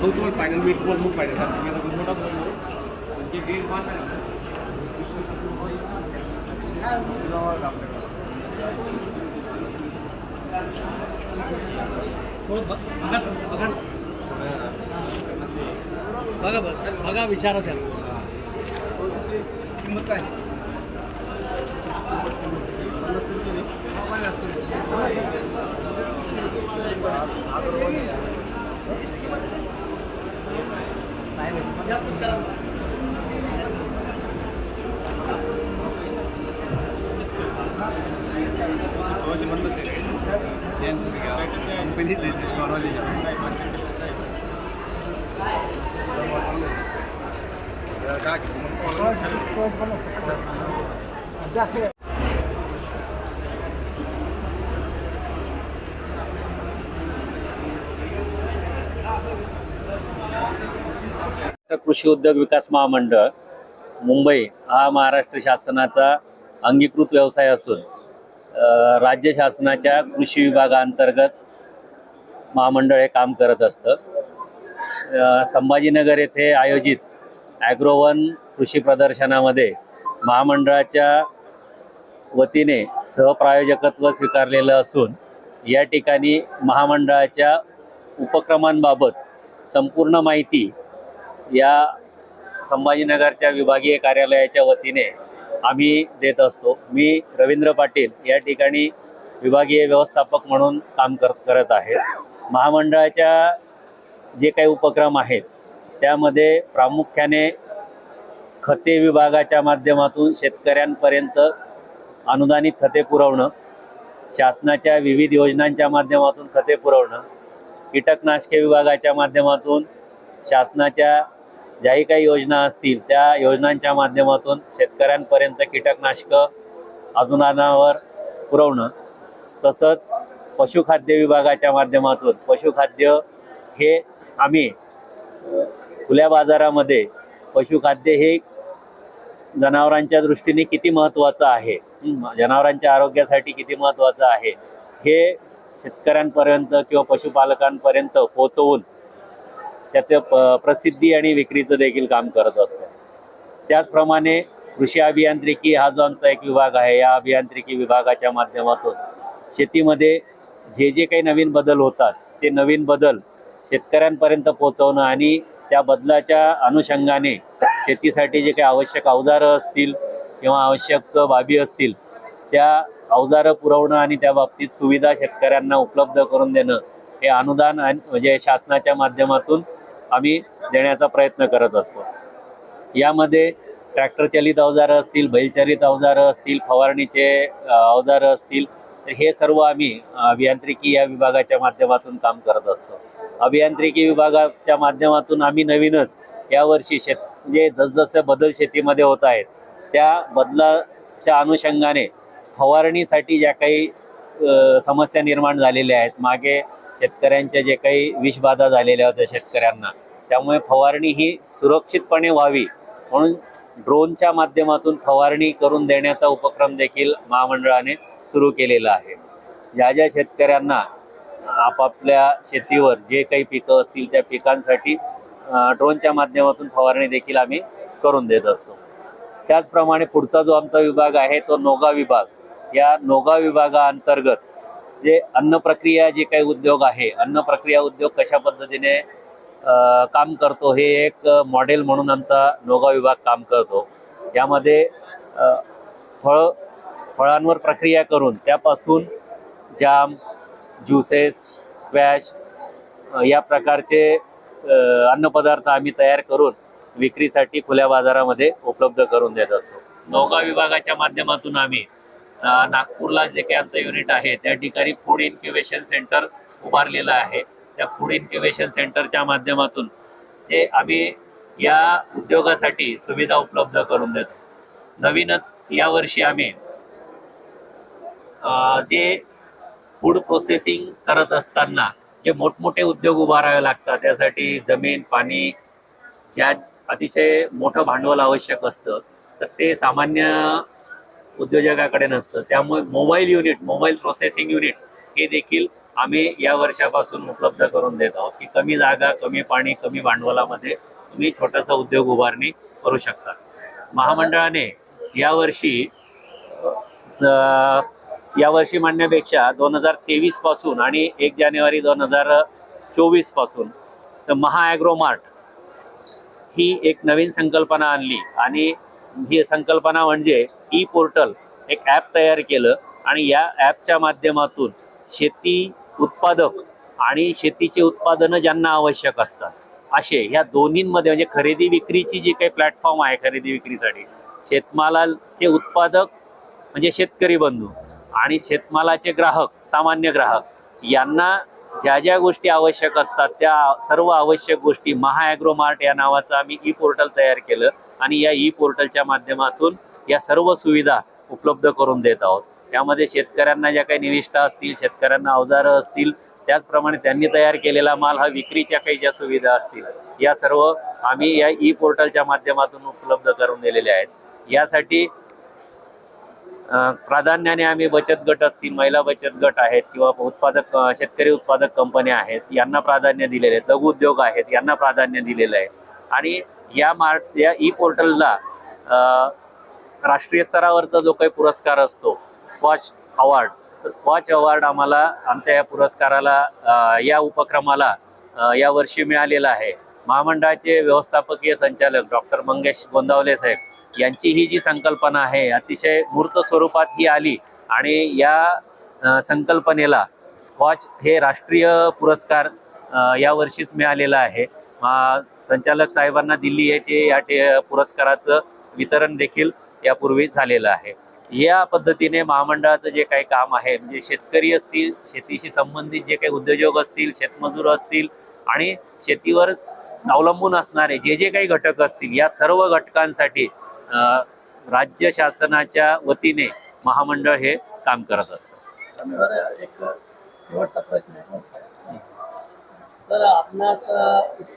हो तुम्हाला फायनल मी आता मोठा बोललो म्हणजे जे मान बघा बघा बघा. विचारा त्याला. किंमत काय? कंपनीच आहे स्टॉरवाले महाराष्ट्र कृषी उद्योग विकास महामंडळ मुंबई हा महाराष्ट्र शासनाचा अंगीकृत व्यवसाय असून राज्य शासनाच्या कृषी विभागाअंतर्गत महामंडळ हे काम करत असतं. संभाजीनगर येथे आयोजित ॲग्रोवन कृषी प्रदर्शनामध्ये महामंडळाच्या वतीने सहप्रायोजकत्व स्वीकारलेलं असून या ठिकाणी महामंडळाच्या उपक्रमांबाबत संपूर्ण माहिती या संभाजीनगरच्या विभागीय कार्यालयाच्या वतीने आम्ही देत असतो. मी रवींद्र पाटील या ठिकाणी विभागीय व्यवस्थापक म्हणून काम कर करत आहे. महामंडळाच्या जे काही उपक्रम आहेत त्यामध्ये प्रामुख्याने खते विभागाच्या माध्यमातून शेतकऱ्यांपर्यंत अनुदानित खते पुरवणं शासनाच्या विविध योजनांच्या माध्यमातून खते पुरवणं कीटकनाशके विभागाच्या माध्यमातून शासनाच्या ज्याही काही योजना असतील त्या योजनांच्या माध्यमातून शेतकऱ्यांपर्यंत कीटकनाशकं अनुदानावर पुरवणं तसंच पशुखाद्य विभागाच्या माध्यमातून पशुखाद्य हे आम्ही खुल्या बाजारामध्ये पशुखाद्य हे जनावरांच्या दृष्टीने किती महत्त्वाचं आहे जनावरांच्या आरोग्यासाठी किती महत्त्वाचं आहे हे शेतकऱ्यांपर्यंत किंवा पशुपालकांपर्यंत पोचवून त्याचं प प्रसिद्धी आणि विक्रीचं देखील काम करत असतो. त्याचप्रमाणे कृषी अभियांत्रिकी हा जो आमचा एक विभाग आहे या अभियांत्रिकी विभागाच्या माध्यमातून शेतीमध्ये जे जे काही नवीन बदल होतात ते नवीन बदल शेतकऱ्यांपर्यंत पोहोचवणं आणि त्या बदलाच्या अनुषंगाने शेतीसाठी जे काही आवश्यक अवजारं असतील किंवा आवश्यक बाबी असतील त्या अवजारं पुरवणं आणि त्या बाबतीत सुविधा शेतकऱ्यांना उपलब्ध करून देणं हे अनुदान आणि म्हणजे शासनाच्या माध्यमातून आम्ही देण्याचा प्रयत्न करत असतो. यामध्ये ट्रॅक्टर चलित अवजारं असतील बैलचालित अवजारं असतील फवारणीचे अवजारं असतील तर हे सर्व आम्ही अभियांत्रिकी या विभागाच्या माध्यमातून काम करत असतो. अभियांत्रिकी विभागाच्या माध्यमातून आम्ही नवीनच यावर्षी शेत म्हणजे जसजसे बदल शेतीमध्ये होत आहेत त्या बदलाच्या अनुषंगाने फवारणीसाठी ज्या काही समस्या निर्माण झालेल्या आहेत मागे शेतकऱ्यांच्या जे काही विषबाधा झालेल्या होत्या शेतकऱ्यांना त्यामुळे फवारणी ही सुरक्षितपणे व्हावी म्हणून ड्रोनच्या माध्यमातून फवारणी करून देण्याचा उपक्रम देखील महामंडळाने सुरू केलेला आहे. ज्या ज्या शेतकऱ्यांना आपापल्या शेतीवर जे काही पिकं असतील त्या पिकांसाठी ड्रोनच्या माध्यमातून फवारणी देखील आम्ही करून देत असतो. त्याचप्रमाणे पुढचा जो आमचा विभाग आहे तो नोगा विभाग. या नोगा विभागाअंतर्गत जे अन्न प्रक्रिया जे काही उद्योग आहे अन्न प्रक्रिया उद्योग कशा पद्धतीने काम करतो हे एक मॉडेल म्हणून आमचा नोगा विभाग काम करतो. यामध्ये फळ फळांवर प्रक्रिया करून त्यापासून जाम ज्युसेस स्क्वॅश या प्रकारचे अन्नपदार्थ आम्ही तयार करून विक्रीसाठी खुल्या बाजारामध्ये उपलब्ध करून देत असतो. नौका विभागाच्या माध्यमातून आम्ही नागपूरला जे काही आमचं युनिट आहे त्या ठिकाणी फूड इन्क्युबेशन सेंटर उभारलेलं आहे. त्या फूड इन्क्युबेशन सेंटरच्या माध्यमातून ते आम्ही या उद्योगासाठी सुविधा उपलब्ध करून देतो. नवीनच यावर्षी आम्ही जे फूड प्रोसेसिंग करत असताना जे मोठमोठे उद्योग उभारावे लागतात त्यासाठी जमीन पाणी ज्या अतिशय मोठं भांडवल आवश्यक असतं तर ते सामान्य उद्योजकाकडे नसतं. त्यामुळे mobile unit mobile processing unit हे देखील आम्ही या वर्षापासून उपलब्ध करून देत आहोत की कमी जागा कमी पाणी कमी भांडवलामध्ये तुम्ही छोटासा उद्योग उभारणी करू शकता. महामंडळाने यावर्षी यावर्षी म्हणण्यापेक्षा दोन हजार तेवीसपासून आणि एक जानेवारी दोन हजार चोवीसपासून तर महाॲग्रोमार्ट ही एक नवीन संकल्पना आणली. आणि ही संकल्पना म्हणजे ई पोर्टल एक ॲप तयार केलं आणि या ॲपच्या माध्यमातून शेती उत्पादक आणि शेतीचे उत्पादनं ज्यांना आवश्यक असतात असे ह्या दोन्हींमध्ये म्हणजे खरेदी विक्रीची जी काही प्लॅटफॉर्म आहे खरेदी विक्रीसाठी शेतमालाचे उत्पादक म्हणजे शेतकरी बंधू आणि शेतमालाचे ग्राहक सामान्य ग्राहक यांना ज्या ज्या गोष्टी आवश्यक असतात त्या सर्व आवश्यक गोष्टी महाॲग्रोमार्ट या नावाचं आम्ही ई पोर्टल तयार केलं आणि या ई पोर्टलच्या माध्यमातून या सर्व सुविधा उपलब्ध करून देत आहोत. त्यामध्ये शेतकऱ्यांना ज्या काही निविष्ठा असतील शेतकऱ्यांना अवजारं असतील त्याचप्रमाणे त्यांनी तयार केलेला माल हा विक्रीच्या काही ज्या सुविधा असतील या सर्व आम्ही या ई पोर्टलच्या माध्यमातून उपलब्ध करून दिलेल्या आहेत. यासाठी प्राधान्याने आम्ही बचत गट असतील महिला बचत गट आहेत किंवा उत्पादक शेतकरी उत्पादक कंपन्या आहेत यांना प्राधान्य दिलेले आहेत. लघु उद्योग आहेत यांना प्राधान्य दिलेलं आहे. आणि या मार्ट या ई पोर्टलला राष्ट्रीय स्तरावरचा जो काही पुरस्कार असतो स्कॉच अवॉर्ड तर स्कॉच अवॉर्ड आम्हाला आमच्या या पुरस्काराला या उपक्रमाला या यावर्षी मिळालेला आहे. महामंडळाचे व्यवस्थापकीय संचालक डॉक्टर मंगेश गोंदावले साहेब यांची ही जी संकल्पना आहे अतिशय मूर्त स्वरूपात ही आली आणि या संकल्पनेला स्कॉच हे राष्ट्रीय पुरस्कार यावर्षीच मिळालेला आहे. संचालक साहेबांना दिल्ली येथे या टे- पुरस्काराचं वितरण देखील यापूर्वी झालेलं आहे. या पद्धतीने महामंडळाचं जे काही काम आहे म्हणजे शेतकरी असतील शेतीशी संबंधित जे काही उद्योजक असतील शेतमजूर असतील आणि शेतीवर अवलंबून असणारे जे जे काही घटक असतील या सर्व घटकांसाठी राज्य शासनाच्या वतीने महामंडळ हे काम करत असतं सर एक शेवटचा प्रश्न आहे सर आपणास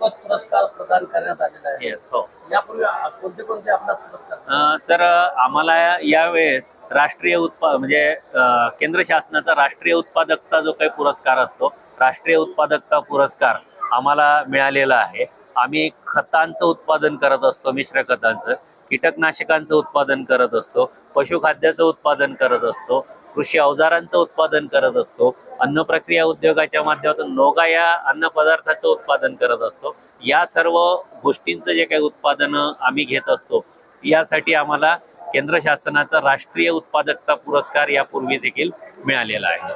पुरस्कार प्रदान करण्यात आलेला आहे. येस हो. यापूर्वी कोणते कोणते आपणास पुरस्कार? अ, सर आम्हाला यावेळेस राष्ट्रीय उत्पा म्हणजे अ, केंद्र शासनाचा राष्ट्रीय उत्पादकता जो काही पुरस्कार असतो राष्ट्रीय उत्पादकता पुरस्कार आम्हाला मिळालेला आहे. आम्ही खतांचं उत्पादन करत असतो मिश्र खतांचं. कीटकनाशकांचं उत्पादन करत असतो. पशुखाद्याचं उत्पादन करत असतो. कृषी अवजारांचं उत्पादन करत असतो. अन्न प्रक्रिया उद्योगाच्या माध्यमातून नोगा या अन्न पदार्थाचं उत्पादन करत असतो. या सर्व गोष्टींचं जे काही उत्पादनं आम्ही घेत असतो यासाठी आम्हाला केंद्र शासनाचा राष्ट्रीय उत्पादकता पुरस्कार यापूर्वी देखील मिळालेला आहे.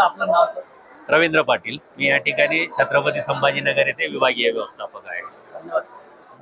आपलं नाव रवींद्र पाटील. मी या ठिकाणी छत्रपती संभाजीनगर येथे विभागीय व्यवस्थापक आहे. धन्यवाद